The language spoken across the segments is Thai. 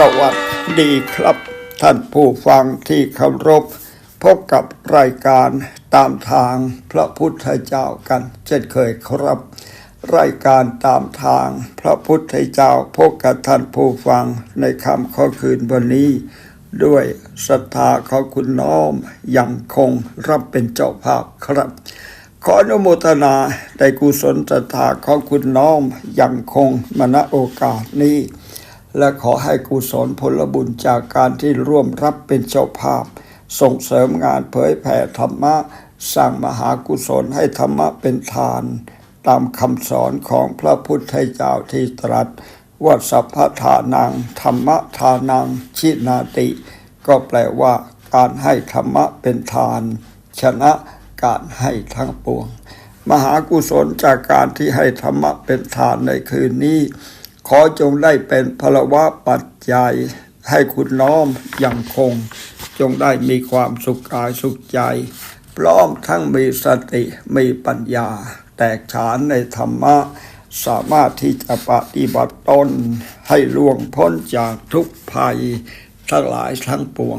สวัสดีครับ ท่านผู้ฟังที่เคารพ พบกับรายการตามทางพระพุทธเจ้ากันเช่นเคยครับ รายการตามทางพระพุทธเจ้าพบกับท่านผู้ฟังในคำข้อคืนวันนี้ ด้วยศรัทธาของคุณน้อมยังคงรับเป็นเจ้าภาพครับขออนุโมทนาในกุศลศรัทธาของคุณน้อมยังคงมณโอกาสนี้ และขอให้กุศลผลบุญจากการที่ร่วมรับเป็นเจ้าภาพ ส่งเสริมงานเผยแผ่ธรรมะ สร้างมหากุศลให้ธรรมะเป็นทาน ตามคำสอนของพระพุทธเจ้าที่ตรัสว่าสัพพทานัง ธรรมะทานัง ชินาติ ก็แปลว่าการให้ธรรมะเป็นทาน ชนะการให้ทั้งปวง มหากุศลจากการที่ให้ธรรมะเป็นทานในคืนนี้ ขอจงได้เป็นพลวะปัจจัย ให้คุณน้อมอยังคง จงได้มีความสุขกายสุขใจ พร้อมทั้งมีสติมีปัญญา แตกฉานในธรรมะ สามารถที่จะปฏิบัติตนให้ล่วงพ้นจากทุกภัย ทั้งหลายทั้งปวง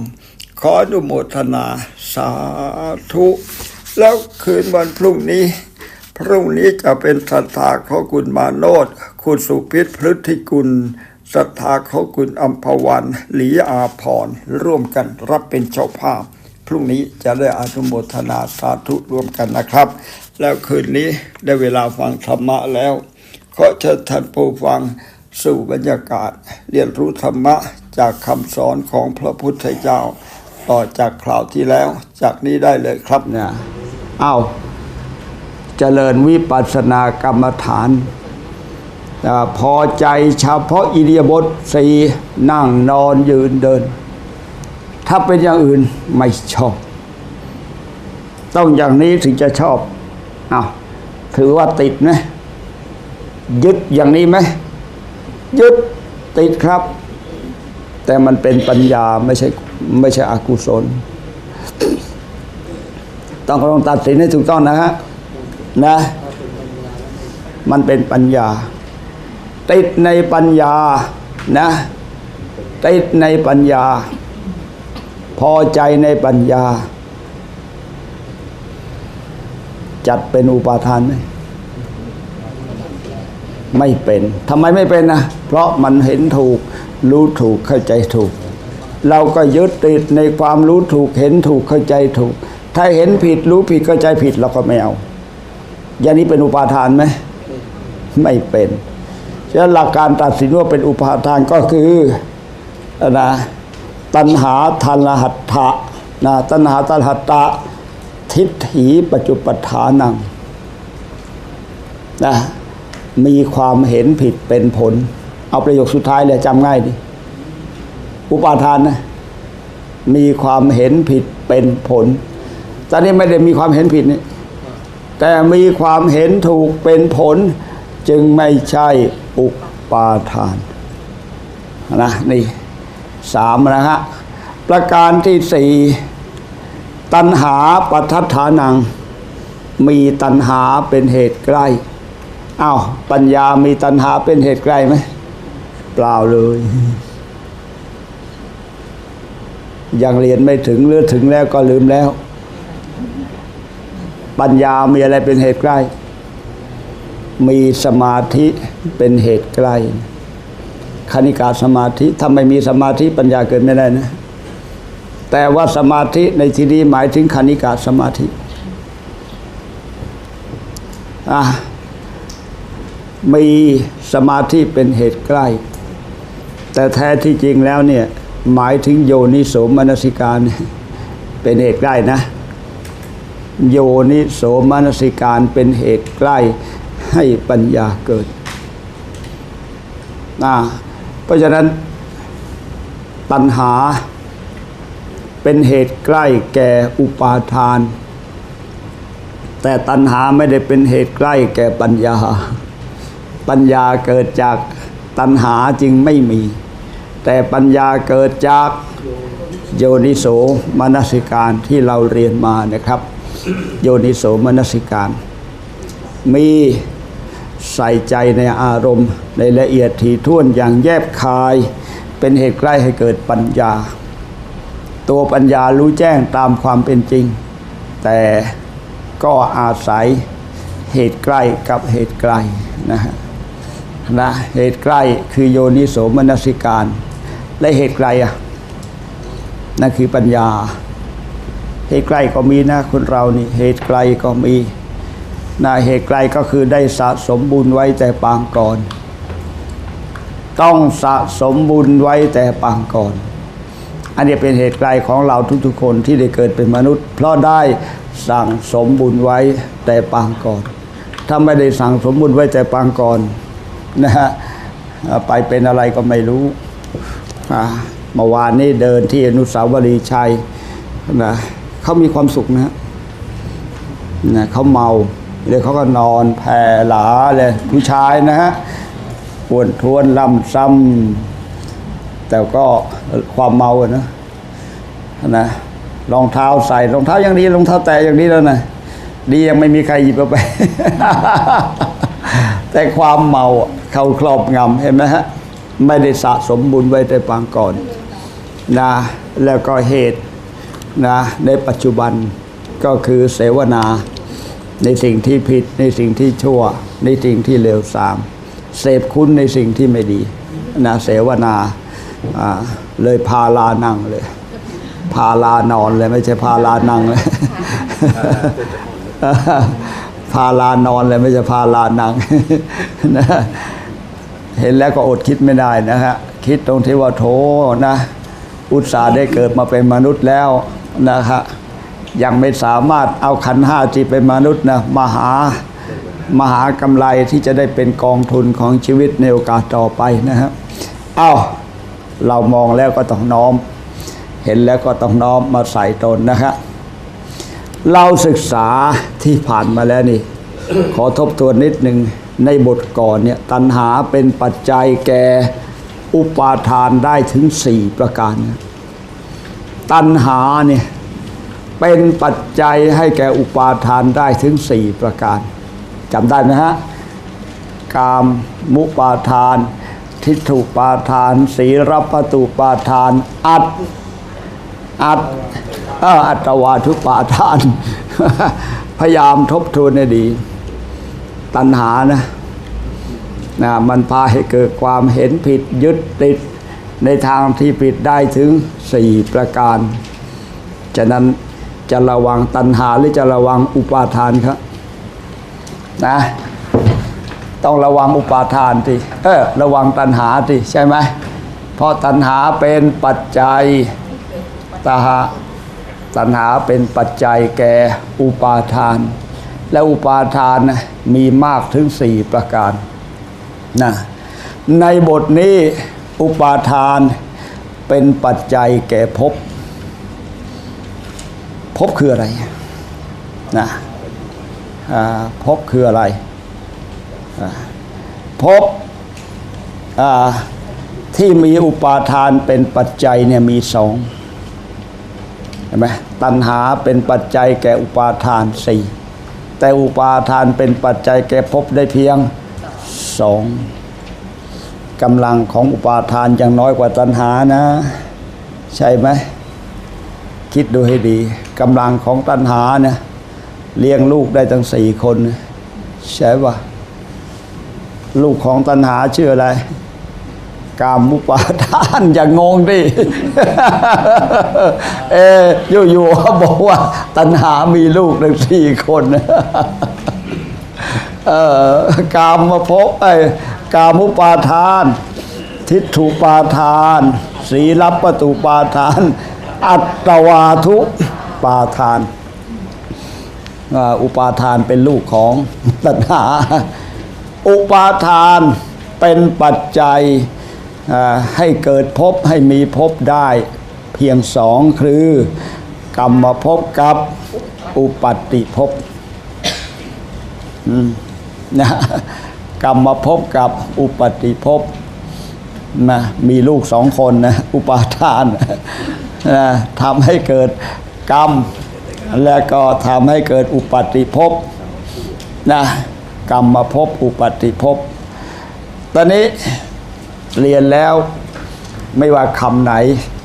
ขออนุโมทนาสาธุ แล้วคืนวันพรุ่งนี้ พรุ่งนี้จะเป็นศรัทธาของคุณมาโนดคุณสุพิษพฤทธิกุลศรัทธาของคุณอัมพวันหลีอาพรร่วมกันรับเป็นเจ้าภาพ พรุ่งนี้จะได้อนุโมทนาสาธุร่วมกันนะครับ แล้วคืนนี้ได้เวลาฟังธรรมะแล้วขอเชิญท่านผู้ฟังสู่บรรยากาศ เรียนรู้ธรรมะจากคำสอนของพระพุทธเจ้า ต่อจากคราวที่แล้ว จากนี้ได้เลยครับเนี่ยเอา เจริญวิปัสสนากรรมฐานพอใจเฉพาะอิริยบถสี่นั่งนอนยืนเดิน ถ้าเป็นอย่างอื่นไม่ชอบ ต้องอย่างนี้ถึงจะชอบเอาถือว่าติดไหมยึดอย่างนี้ไหมยึดติดครับ แต่มันเป็นปัญญาไม่ใช่ไม่ใช่อกุศล ต้องลองตัดสินให้ถูกต้องนะฮะ นะ มันเป็นปัญญา ติดในปัญญานะติดในปัญญา พอใจในปัญญา จัดเป็นอุปาทานไหมไม่เป็นทำไมไม่เป็นนะเพราะมันเห็นถูก รู้ถูกเข้าใจถูก เราก็ยึดติดในความรู้ถูกเห็นถูกเข้าใจถูก ถ้าเห็นผิดรู้ผิดเข้าใจผิดเราก็ไม่เอา ย่างนี้เป็นอุปาทานไหมไม่เป็นฉะนั้นหลักการตัดสินว่าเป็นอุปาทานก็คือนะตัณหาทันหัตถะนะตัณหาตันหัตตะทิฏฐิปัจจุปทานังนะมีความเห็นผิดเป็นผล เอาประโยคสุดท้ายเลยจำง่ายดิอุปาทานนะมีความเห็นผิดเป็นผลตอนนี้ไม่ได้มีความเห็นผิดนี่ แต่มีความเห็นถูกเป็นผล จึงไม่ใช่อุปาทานนะนี่สามนะฮะประการที่สี่ตัณหาปัทัฏฐานัง มีตัณหาเป็นเหตุใกล้อ้าวปัญญามีตัณหาเป็นเหตุใกล้ไหมเปล่าเลย ยังเรียนไม่ถึงหรือถึงแล้วก็ลืมแล้ว ปัญญามีอะไรเป็นเหตุใกล้ มีสมาธิเป็นเหตุใกล้คณิกาสมาธิถ้าไม่มีสมาธิปัญญาเกิดไม่ได้นะ แต่ว่าสมาธิในที่นี้หมายถึงคณิกาสมาธิอะมีสมาธิเป็นเหตุใกล้ แต่แท้ที่จริงแล้วเนี่ย หมายถึงโยนิโสมนสิการเป็นเหตุใกล้นะ โยนิโสมนสิการเป็นเหตุใกล้ให้ปัญญาเกิดนะเพราะฉะนั้นตัณหาเป็นเหตุใกล้แก่อุปาทาน แต่ตัณหาไม่ได้เป็นเหตุใกล้แก่ปัญญา ปัญญาเกิดจากตัณหาจึงไม่มี แต่ปัญญาเกิดจากโยนิโสมนสิการที่เราเรียนมานะครับ โยนิโสมนสิการ มีใส่ใจในอารมณ์ ในละเอียดถี่ถ้วนอย่างแยบคาย เป็นเหตุใกล้ให้เกิดปัญญา ตัวปัญญารู้แจ้งตามความเป็นจริง แต่ก็อาศัยเหตุใกล้กับเหตุไกลนะฮะนะเหตุใกล้คือโยนิโสมนสิการ และเหตุไกลอะนั่นคือปัญญา เหตุไกลก็มีนะคนเรานี่เหตุไกลก็มีนะเหตุไกลก็คือได้สะสมบุญไว้แต่ปางก่อน ต้องสะสมบุญไว้แต่ปางก่อน อันนี้เป็นเหตุไกลของเราทุกๆคนที่ได้เกิดเป็นมนุษย์ เพราะได้สั่งสมบุญไว้แต่ปางก่อน ถ้าไม่ได้สั่งสมบุญไว้แต่ปางก่อนนะฮะไปเป็นอะไรก็ไม่รู้อ่าเมื่อวานนี้เดินที่อนุสาวรีย์ชัยนะ เขามีความสุขนะฮะนะเขาเมาเดี๋ยเขาก็นอนแผ่หลาเลยผู้ชายนะฮะปวนทวนลำซ้ำแต่ก็ความเมาอะนะนะรองเท้าใส่รองเท้ายังดีรองเท้าแตะอย่างนี้แล้วนะดียังไม่มีใครหยิบเอาไป แต่ความเมาเขาครอบงำเห็นไหมฮะไม่ได้สะสมบุญไว้แต่ปางก่อนนะแล้วก็เหตุ นะในปัจจุบันก็คือเสวนา ในสิ่งที่ผิด ในสิ่งที่ชั่ว ในสิ่งที่เลวทราม เสพคุณในสิ่งที่ไม่ดีนะเสวนาอ่าเลยพาลานั่งเลย พาลานอนเลยไม่ใช่พาลานั่งเลยพาลานอนเลยไม่ใช่พาลานั่งนะเห็นแล้วก็อดคิดไม่ได้นะฮะ คิดตรงที่ว่าโถนะ อุตส่าห์ได้เกิดมาเป็นมนุษย์แล้ว นะฮะยังไม่สามารถเอาขันห้าที่เป็นมนุษย์นะมาหามหากำไรที่จะได้เป็นกองทุนของชีวิตในโอกาสต่อไปนะฮะเอ้าเรามองแล้วก็ต้องน้อม เห็นแล้วก็ต้องน้อมมาใส่ตนนะฮะเราศึกษาที่ผ่านมาแล้วนี่ ขอทบทวนนิดหนึ่งในบทก่อนเนี่ยตัณหาเป็นปัจจัยแก่อุปาทานได้ถึงสี่ประการนะ ตัณหาเนี่ยเป็นปัจจัยให้แก่อุปาทานได้ถึงสี่ประการจำได้ไหมฮะกามมุปาทาน ทิฏฐุปาทาน สีรัปตุปาทาน อัตอัตอัตวาทุปาทาน พยายามทบทวนให้ดี ตัณหานะนะมันพาให้เกิดความเห็นผิดยึดติดในทางที่ผิดได้ถึง สี่ประการ ฉะนั้นจะระวังตัณหาหรือจะระวังอุปาทานครับนะต้องระวังอุปาทานทีเออระวังตัณหาทีใช่ไหมเพราะตัณหาเป็นปัจจัยตาหะตัณหาเป็นปัจจัยแก่อุปาทาน และอุปาทานมีมากถึงสี่ประการนะในบทนี้อุปาทาน เป็นปัจจัยแก่ภพภพคืออะไรนะภพคืออะไรพบที่มีอุปาทานเป็นปัจจัยเนี่ยมีสองเห็นไหมตัณหาเป็นปัจจัยแก่อุปาทานสี่แต่อุปาทานเป็นปัจจัยแก่ภพได้เพียงสอง กำลังของอุปาทานยังน้อยกว่าตัณหานะ ใช่ไหมคิดดูให้ดีกำลังของตัณหาเนี่ยเลี้ยงลูกได้ตั้งสี่คน ใช่ปะลูกของตัณหาชื่ออะไร กามุปาทานอย่างงงดิเอออยู่ๆเขาบอกว่า ตัณหามีลูกถึงสี่คนเออกามมาพบไอ้ กามุปาทาน ทิฏฐุปาทาน สีลับปตุปาทาน อัตตวาทุปาทาน อุปาทานเป็นลูกของตัณหา อุปาทานเป็นปัจจัยให้เกิดภพให้มีภพได้เพียงสองคือกรรมภพกับอุปัติภพนะ กรรมภพกับอุปติภพนะมีลูกสองคนนะอุปาทานนะทำให้เกิดกรรม และก็ทำให้เกิดอุปติภพนะกรรมมาภพอุปติภพตอนนี้เรียนแล้วไม่ว่าคำไหน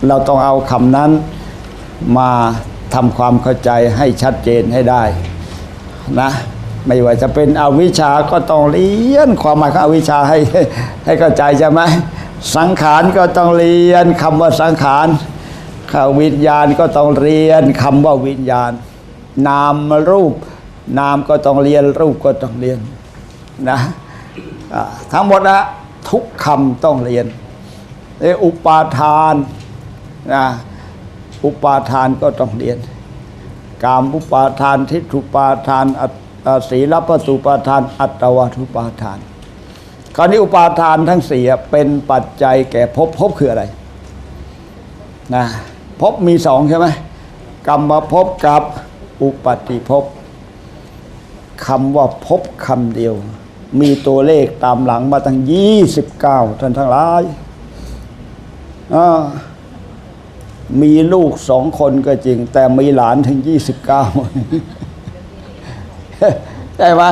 เราต้องเอาคำนั้นมาทำความเข้าใจให้ชัดเจนให้ได้นะ ไม่ว่าจะเป็นอวิชชาก็ต้องเรียนความหมายของอวิชชาให้ให้เข้าใจใช่ไหมสังขารก็ต้องเรียนคำว่าสังขารข้าวิญญาณก็ต้องเรียนคำว่าวิญญาณ นามรูป นามก็ต้องเรียนรูปก็ต้องเรียนนะทั้งหมดนะทุกคำต้องเรียนเอออุปาทานนะอุปาทานก็ต้องเรียน กามอุปาทานทิฏฐุปาทานอัต ศีลปสุปาทาน อัตวัตุปาทานคราวนี้อุปาทานทั้งสี่เป็นปัจจัยแก่ภพภพคืออะไรนะภพมีสองใช่ไหมกรรมภพกับอุปาติภพคำว่าภพคำเดียว มีตัวเลขตามหลังมาตั้งยี่สิบเก้าท่านทั้งหลายมีลูกสองคนก็จริง แต่มีหลานถึงยี่สิบเก้า ใช่ไหม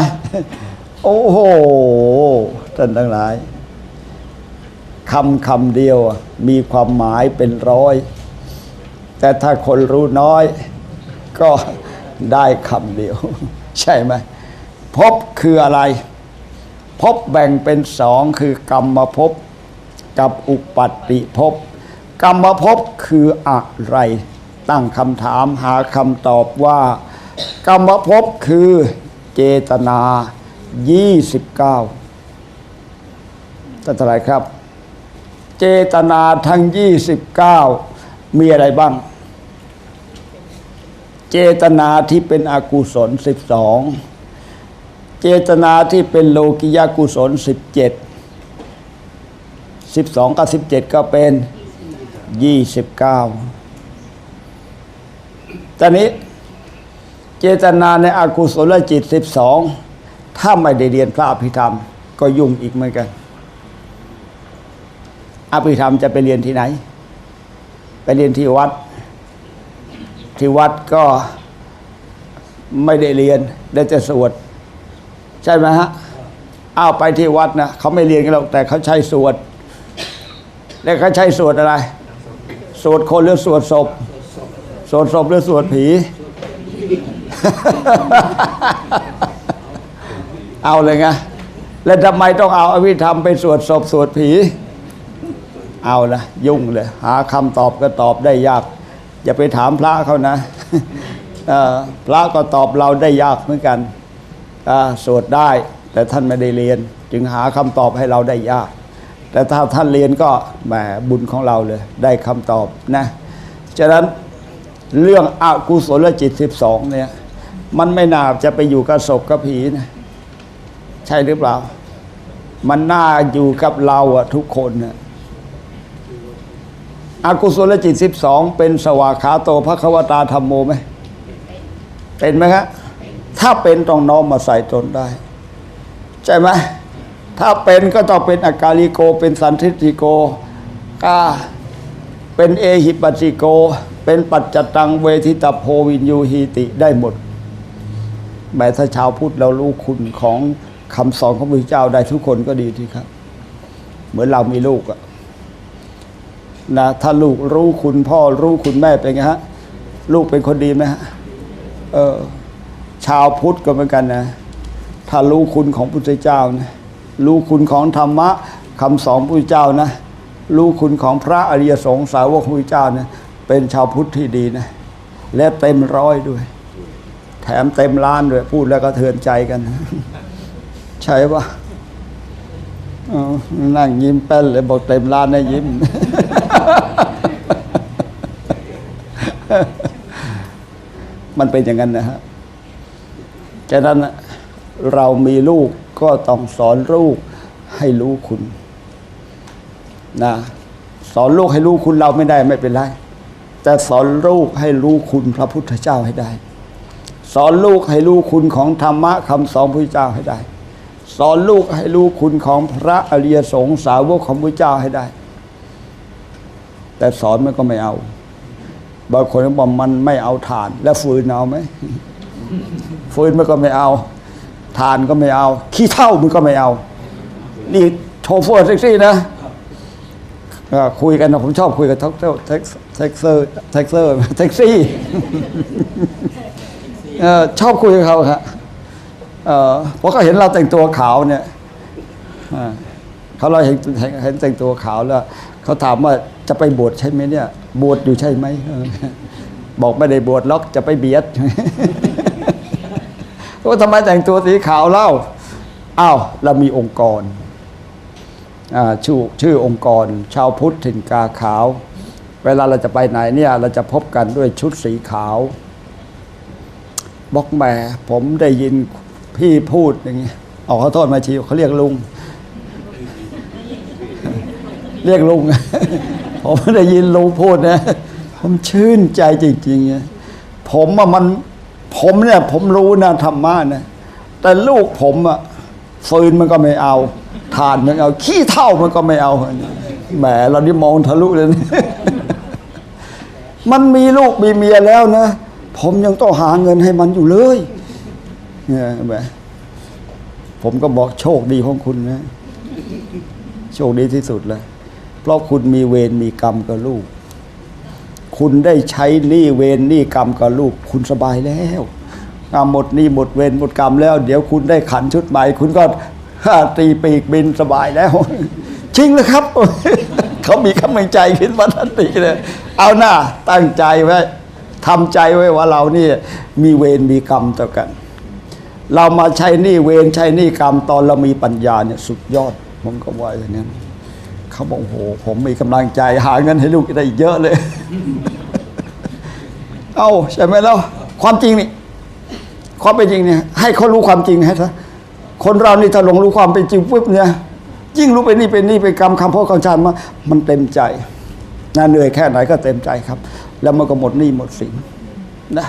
โอ้โหท่านทั้งหลายคำคำเดียวมีความหมายเป็นร้อย แต่ถ้าคนรู้น้อย ก็ได้คำเดียว ใช่ไหมภพคืออะไรภพแบ่งเป็นสองคือกรรมภพกับอุปัตติภพกรรมภพคืออะไร ตั้งคำถามหาคำตอบว่า กรรมภพคือเจตนา 29ท่านเท่าไรครับ เจตนาทั้ง 29 มีอะไรบ้าง เจตนาที่เป็นอกุศล 12 เจตนาที่เป็นโลกิยากุศล 17 12 กับ 17 ก็เป็น 29ตอนนี้ เจตนาในอากุศลจิต12ถ้าไม่ได้เรียนพระอภิธรรม ก็ยุ่งอีกเหมือนกัน อภิธรรมจะไปเรียนที่ไหน ไปเรียนที่วัด ที่วัดก็ไม่ได้เรียนได้แต่สวด ใช่ไหมฮะอ้าวไปที่วัดนะเขาไม่เรียนกันหรอกแต่เขาใช้สวด แล้วเขาใช้สวดอะไร สวดคนหรือสวดศพ สวดศพหรือสวดผี เอาเลยไงแล้วทำไมต้องเอาอวิธรรมไปสวดศพสวดผี เอาละยุ่งเลย หาคำตอบก็ตอบได้ยาก อย่าไปถามพระเขานะพระก็ตอบเราได้ยากเหมือนกันสวดได้ แต่ท่านไม่ได้เรียน จึงหาคำตอบให้เราได้ยาก แต่ถ้าท่านเรียนก็แหมบุญของเราเลย ได้คำตอบนะ ฉะนั้นเรื่องอกุศลจิต 12 เนี่ย มันไม่น่าจะไปอยู่กับศพกับผีนะ ใช่หรือเปล่า มันน่าอยู่กับเราอะทุกคนนะอกุศลจิต12เป็นสวากขาโตภควตาธรรมโมไหมเป็นไหมครับถ้าเป็นต้องน้อมมาใส่ตนได้ ใช่ไหมถ้าเป็นก็ต้องเป็นอากาลิโก เป็นสันทิติโกกาเป็นเอหิปัสสิโก เป็นปัจจตังเวทิตาโพวินยูหีติได้หมด แม้ถ้าชาวพุทธเรารู้คุณของคำสอนของพระเจ้าได้ทุกคนก็ดีทีครับ เหมือนเรามีลูกอะนะถ้าลูกรู้คุณพ่อรู้คุณแม่เป็นไงฮะ ลูกเป็นคนดีไหมฮะเออชาวพุทธก็เหมือนกันนะถ้ารู้คุณของพุทธเจ้านะรู้คุณของธรรมะคำสอนพุทธเจ้านะรู้คุณของพระอริยสงฆ์สาวกพุทธเจ้านะเป็นชาวพุทธที่ดีนะ และเต็มร้อยด้วย ถมเต็มล้านด้วยพูดแล้วก็เทือนใจกัน ใช่ปะนั่งยิ้มแป้นเลยบอกเต็มล้านนะยิ้ม มันเป็นอย่างนั้นนะฮะฉะนั้นเรามีลูกก็ต้องสอนลูกให้รู้คุณนะสอนลูกให้รู้คุณเราไม่ได้ไม่เป็นไร แต่สอนลูกให้รู้คุณพระพุทธเจ้าให้ได้ สอนลูกให้รู้คุณของธรรมะคำสอนพระเจ้าให้ได้ สอนลูกให้รู้คุณของพระอริยสงฆ์สาวกของพระเจ้าให้ได้ แต่สอนมันก็ไม่เอา บางคนบอกมันไม่เอาฐาน แล้วฟืนเอาไหมฟืนมันก็ไม่เอาทานก็ไม่เอา ขี้เท่ามันก็ไม่เอา นี่โชเฟอร์แท็กซี่นะคุยกันนะผมชอบคุยกับท็อกเซอร์แท็กเซอร์แท็กเซอร์แท็กซี่ ชอบคุยกับเขาครับเอเพราะเขาเห็นเราแต่งตัวขาวเนี่ยเขาเราเห็นเห็นแต่งตัวขาวแล้วเขาถามว่าจะไปบวชใช่ไหมเนี่ย บวชอยู่ใช่ไหมบอกไม่ได้บวชล็อกจะไปเบียดว่าทำไมแต่งตัวสีขาวเล่าอ้าวเรามีองค์กรชื่อชื่อองค์กร ชาวพุทธถิ่นกาขาว เวลาเราจะไปไหนเนี่ย เราจะพบกันด้วยชุดสีขาว บอกแหมผมได้ยินพี่พูดอย่างนี้ออกขอโทษมาชีเขาเรียกลุง เรียกลุง ผมได้ยินลุงพูดนะ ผมชื่นใจจริงๆนะผมอะมัน ผมเนี่ย ผมรู้นะธรรมะนะแต่ลูกผมอะฟืนมันก็ไม่เอาถ่านมันเอาขี้เท่ามันก็ไม่เอาแหมเรานี่มองทะลุเลยนะมันมีลูกมีเมียแล้วนะ ผมยังต้องหาเงินให้มันอยู่เลยเนี่ยเห็นไหมผมก็บอกโชคดีของคุณนะ โชคดีที่สุดเลยเพราะคุณมีเวรมีกรรมกับลูก คุณได้ใช้หนี้เวรหนี้กรรมกับลูก คุณสบายแล้วงามหมดหนี้หมดเวรหมดกรรมแล้ว เดี๋ยวคุณได้ขันชุดใหม่ คุณก็ตีปีกบินสบายแล้วจริงเลยครับ เขามีกำลังใจขึ้นมาทันทีเลย เอาหน้าตั้งใจไว้ ทำใจไว้ว่าเรานี่มีเวรมีกรรมต่อกัน เรามาใช้นี้เวรใช้นี้กรรมตอนเรามีปัญญาเนี่ยสุดยอดผมก็ว่าอย่างนั้เขาบอกโห ผมมีกำลังใจหาเงินให้ลูกได้อีกเยอะเลย เอ้าใช่ไหมแล้วความจริงนี่ความเป็นจริงเนี่ยให้เขารู้ความจริงให้ซะคนเรานี่ถ้าหลงรู้ความเป็นจริงปุ๊บเนี่ยยิ่งรู้เป็นนี่เป็นนี่เป็นกรรมคำพ่อคำชาติมา มันเต็มใจน่าเหนื่อยแค่ไหนก็เต็มใจครับ แล้วมันก็หมดหนี้หมดสินนะ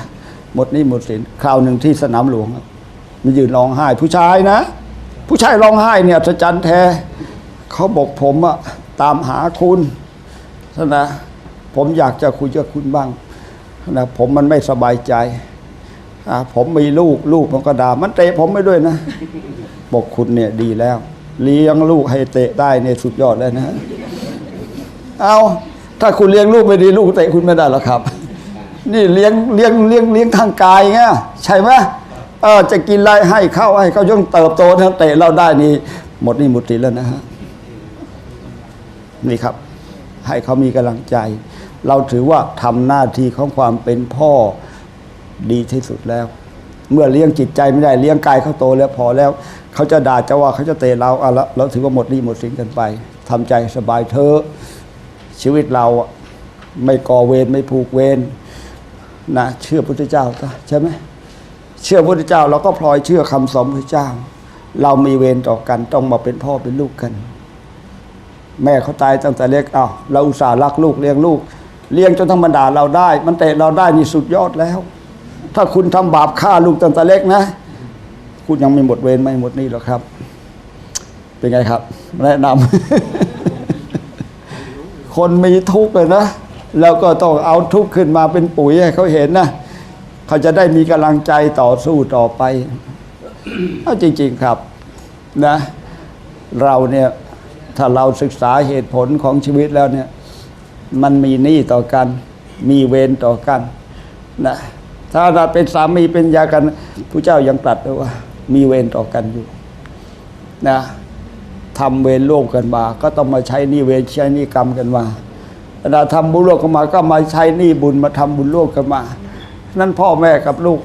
หมดหนี้หมดสินคราวหนึ่งที่สนามหลวงมันยืนร้องไห้ ผู้ชายนะ ผู้ชายร้องไห้เนี่ยอัศจรรย์แท้เขาบอกผมอะตามหาคุณนะผมอยากจะคุยกับคุณบ้างนะผมมันไม่สบายใจผมมีลูกลูกมันก็ด่ามันเตะผมไปด้วยนะ บอกคุณเนี่ยดีแล้ว เลี้ยงลูกให้เตะได้เนี่ยสุดยอดแล้วนะ เอา ถ้าคุณเลี้ยงลูกไม่ดีลูกเตะคุณไม่ได้หรอกครับ นี่เลี้ยงเลี้ยงเลี้ยงเลี้ยงทางกายไงใช่ไหมเออจะกินอะไรให้เข้าให้เขาย่งเติบโตนะเตะเราได้นี่หมดนี่หมดสินแล้วนะฮะนี่ครับ ให้เขามีกำลังใจ เราถือว่าทำหน้าที่ของความเป็นพ่อดีที่สุดแล้ว เมื่อเลี้ยงจิตใจไม่ได้เลี้ยงกายเขาโตแล้วพอแล้ว เขาจะด่าจะว่าเขาจะเตะเราอาละเราถือว่าหมดนี้หมดสินกันไปทำใจสบายเถอะ ชีวิตเราไม่ก่อเวรไม่ผูกเวรนะเชื่อพุทธเจ้าใช่ไหมเชื่อพุทธเจ้าเราก็พลอยเชื่อคำสอนพุทธเจ้า เรามีเวรต่อกันต้องมาเป็นพ่อเป็นลูกกัน แม่เขาตายตั้งแต่เล็กอ้าเราอุตส่าห์รักลูกเลี้ยงลูก เลี้ยงจนทั้งบรรดาเราได้ มันเตะเราได้นี่สุดยอดแล้ว ถ้าคุณทำบาปฆ่าลูกตั้งแต่เล็กนะ คุณยังไม่หมดเวรไม่หมดนี่หรอกครับ เป็นไงครับ แนะนำ คนมีทุกข์เลยนะแล้วก็ต้องเอาทุกข์ขึ้นมาเป็นปุ๋ยให้เขาเห็นนะเขาจะได้มีกำลังใจต่อสู้ต่อไปเอาจริง ๆครับนะ เราเนี่ยถ้าเราศึกษาเหตุผลของชีวิตแล้วเนี่ย มันมีหนี้ต่อกัน มีเวรต่อกันนะถ้าเราเป็นสามีเป็นยากันผู้เจ้ายังตรัสเลยว่า มีเวรต่อกันอยู่ นะ ทำเวรร่วมกันมา ก็ต้องมาใช้นี้เวรใช้นี้กรรมกันมาเวลาทำบุญร่วมกันมา ก็มาใช้นี้บุญมาทำบุญร่วมกันมา นั้นพ่อแม่กับลูก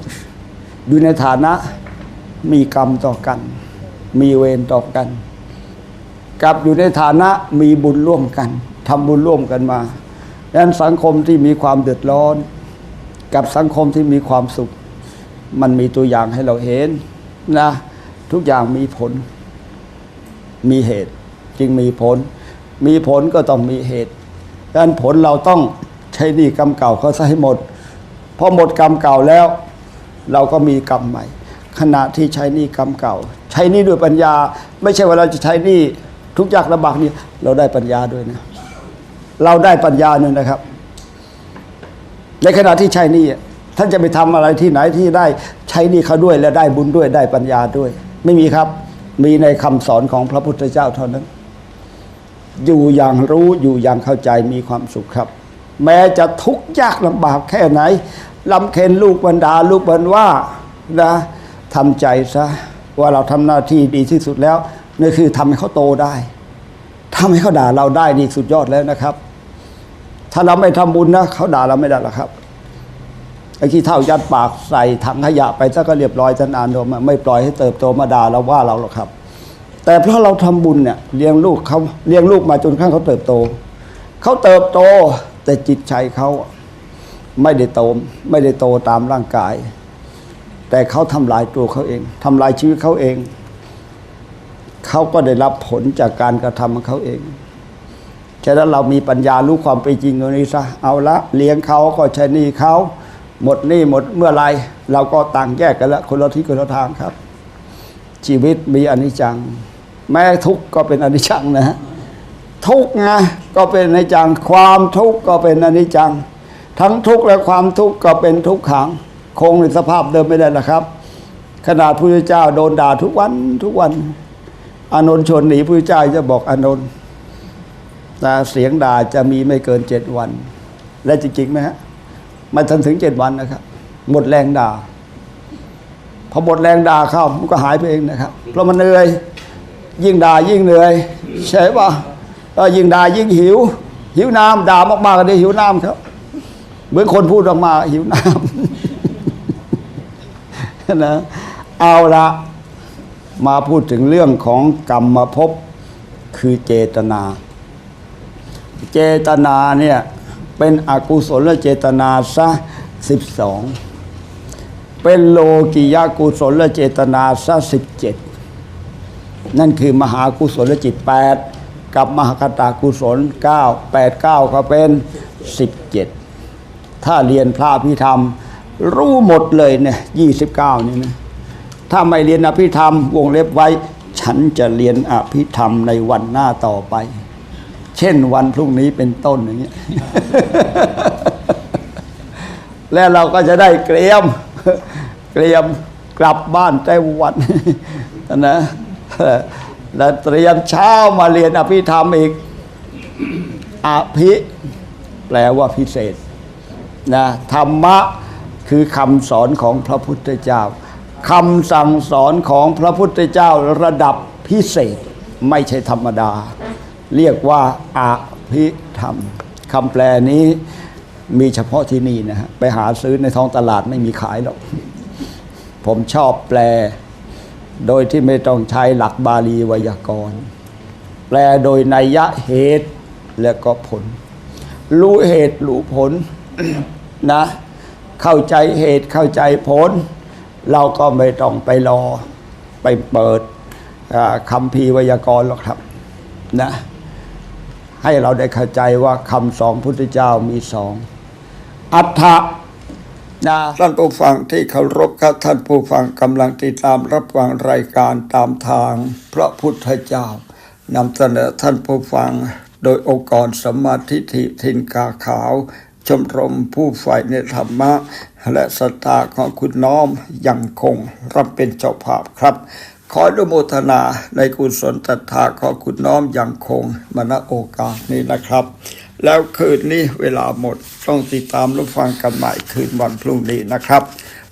อยู่ในฐานะมีกรรมต่อกัน มีเวรต่อกัน กับอยู่ในฐานะมีบุญร่วมกันทำบุญร่วมกันมาดังนั้นสังคมที่มีความเดือดร้อน กับสังคมที่มีความสุข มันมีตัวอย่างให้เราเห็นนะ ทุกอย่างมีผล มีเหตุ จึงมีผล มีผลก็ต้องมีเหตุดังนั้นผลเราต้องใช้หนี้กรรมเก่าเขาซะให้หมดพอหมดกรรมเก่าแล้ว เราก็มีกรรมใหม่ ขณะที่ใช้หนี้กรรมเก่า ใช้หนี้ด้วยปัญญา ไม่ใช่ว่าเราจะใช้หนี้ทุกยากลำบากนี่เราได้ปัญญาด้วยนะ เราได้ปัญญาเนี่ยนะครับ ในขณะที่ใช้หนี้ท่านจะไปทำอะไรที่ไหนที่ได้ใช้หนี้เขาด้วยและได้บุญด้วยได้ปัญญาด้วย ไม่มีครับ มีในคำสอนของพระพุทธเจ้าเท่านั้น อยู่อย่างรู้อยู่อย่างเข้าใจมีความสุขครับ แม้จะทุกข์ยากลำบากแค่ไหนลำเค็นลูกบรรดาลูกบรรว่านะทำใจซะว่าเราทำหน้าที่ดีที่สุดแล้วนี่คือทำให้เขาโตได้ทำให้เขาด่าเราได้นี่สุดยอดแล้วนะครับ ถ้าเราไม่ทำบุญนะเขาด่าเราไม่ได้หรอกครับ ไอ้ขี้เท่ายัดปากใส่ถังขยะไปซะก็เรียบร้อยท่านอานนท์ไม่ปล่อยให้เติบโตมาด่าเราว่าเราหรอกครับ แต่เพราะเราทำบุญเนี่ยเลี้ยงลูกเขาเลี้ยงลูกมาจนกระทั่งเขาเติบโตเขาเติบโตแต่จิตใจเขาไม่ได้โตไม่ได้โตตามร่างกาย แต่เขาทำลายตัวเขาเอง ทำลายชีวิตเขาเอง เขาก็ได้รับผลจากการกระทำของเขาเอง ฉะนั้นเรามีปัญญารู้ความเป็นจริงตรงนี้ซะ เอาละ เลี้ยงเขาก็ใช้หนี้เขา หมดนี้หมดเมื่อไรเราก็ต่างแยกกันละคนละที่คนละทางครับ ชีวิตมีอนิจจัง แม้ทุกข์ก็เป็นอนิจจังนะฮะทุกข์ไงก็เป็นอนิจจัง ความทุกข์ก็เป็นอนิจจัง ทั้งทุกข์และความทุกข์ก็เป็นทุกขัง คงในสภาพเดิมไม่ได้นะครับ ขนาดพระพุทธเจ้าโดนด่าทุกวันทุกวันอานนท์ชนหนีพระพุทธเจ้าจะบอกอานนท์แต่เสียงด่าจะมีไม่เกินเจ็ดวัน และจริงๆไหมฮะ ไมันทันถึงเจ็ดวันนะครับ หมดแรงด่า พอหมดแรงด่าเข้ามันก็หายไปเองนะครับ เพราะมันเหนื่อย ยิ่งด่ายิ่งเหนื่อยใช่ป่ะเออยิ่งด่ายิ่งหิว หิวน้ำด่ามากๆก็ได้หิวน้ำครับ เหมือนคนพูดออกมาหิวน้ำนะเอาละมาพูดถึงเรื่องของกรรมภพคือเจตนา เจตนาเนี่ย เป็นอกุศลเจตนาซะสิบสองเป็นโลกิยากุศลเจตนาซะสิบเจ็ดนั่นคือมหากุศลจิตแปดกับมหากตากุศลเก้าแปดเก้าก็เป็นสิบเจ็ดถ้าเรียนพระพิธรรม รู้หมดเลยเนี่ยยี่สิบเก้านี่นะถ้าไม่เรียนอภิธรรม วงเล็บไว้ ฉันจะเรียนอภิธรรมในวันหน้าต่อไป เช่นวันพรุ่งนี้เป็นต้นอย่างเงี้ยแล้วเราก็จะได้เกรียม เกรียมกลับบ้านไต้หวันนะแล้วเตรียมเช้ามาเรียนอภิธรรมอีกอภิแปลว่าพิเศษนะธรรมะคือคำสอนของพระพุทธเจ้าคำสั่งสอนของพระพุทธเจ้าระดับพิเศษไม่ใช่ธรรมดา เรียกว่าอภิธรรมคำแปลนี้มีเฉพาะที่นี่นะฮะไปหาซื้อในท้องตลาดไม่มีขายหรอก ผมชอบแปล โดยที่ไม่ต้องใช้หลักบาลีไวยากรณ์ แปลโดยนัยยะเหตุและก็ผล รู้เหตุรู้ผลนะ เข้าใจเหตุเข้าใจผล เราก็ไม่ต้องไปรอไปเปิดคำพีไวยากรณ์หรอกครับนะ ให้เราได้เข้าใจว่าคำสองพุทธเจ้ามีสอง อัฏฐะนะท่านผู้ฟังที่เคารพครับท่านผู้ฟังกำลังติดตามรับฟังรายการตามทางพระพุทธเจ้านำเสนอท่านผู้ฟังโดยองค์กรสมาธิฐิทินกาขาว ชมรมผู้ฝ่ายในธรรมะ และศรัทธาของคุณน้อมยังคงรับเป็นเจ้าภาพครับ ขออนุโมทนาในกุศลศรัทธาของคุณน้อมยังคงมาณโอกาสนี้นะครับ แล้วคืนนี้เวลาหมดต้องติดตามรับฟังกันใหม่คืนวันพรุ่งนี้นะครับ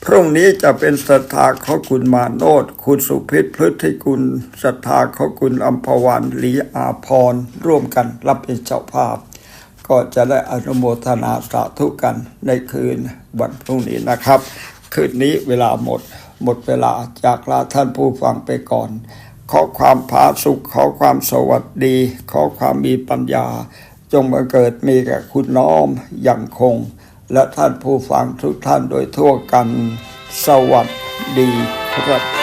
พรุ่งนี้จะเป็นศรัทธาของคุณมาโนดคุณสุพิษพฤทธิกุลศรัทธาของคุณอัมพวันลีอาพรร่วมกันรับเป็นเจ้าภาพ ก็จะได้อนุโมทนาสาธุกันในคืนวันพรุ่งนี้นะครับ คืนนี้เวลาหมด หมดเวลาจากลาท่านผู้ฟังไปก่อน ขอความผาสุข ขอความสวัสดี ขอความมีปัญญา จงมาเกิดมีกับคุณน้อมอย่างคง และท่านผู้ฟังทุกท่านโดยทั่วกัน สวัสดีครับ